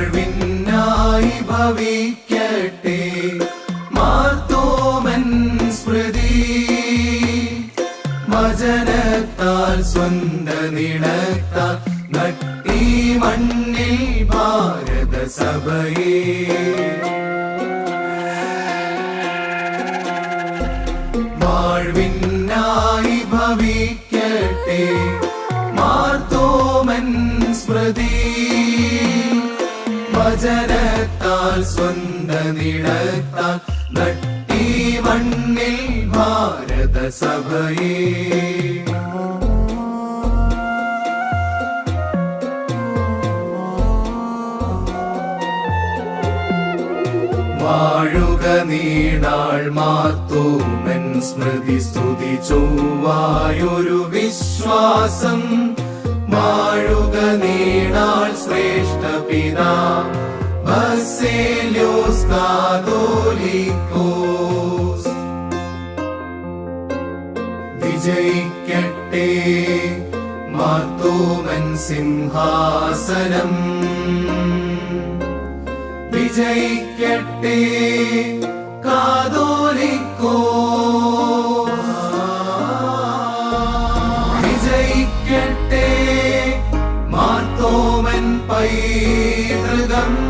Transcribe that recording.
വാഴ്വിനായി ഭവിക്കട്ടെ മാർത്തോമൻ സ്മൃതി. വചനത്താൽ സ്വന്ത നിണത്താൽ നട്ടീ മണ്ണിൽ ഭാരത സഭയേ വാഴ്വിനായി ഭവിക്കട്ടെ. മാർത്തോമൻ സ്മൃതി. വചനത്താൽ സ്വന്ത നിടത്താൽ നട്ടി മണ്ണിൽ ഭാരത സഭയെ വാഴുക നീണാൾ മാത്തോമൻ സ്മൃതി സ്തുതി ചൊവ്വായൊരു വിശ്വാസം. വാഴുക നീണാൾ ശ്രേഷ്ഠ പിതാ ബസേലിയോസ് കാതോലിക്കോസ്. വിജയിക്കട്ടെ മാർത്തോമൻ സിംഹാസനം. വിജയിക്കട്ടെ. കാതോലിക്കോ. വിജയിക്കട്ടെ. മാർത്തോമൻ പൈതൃകം.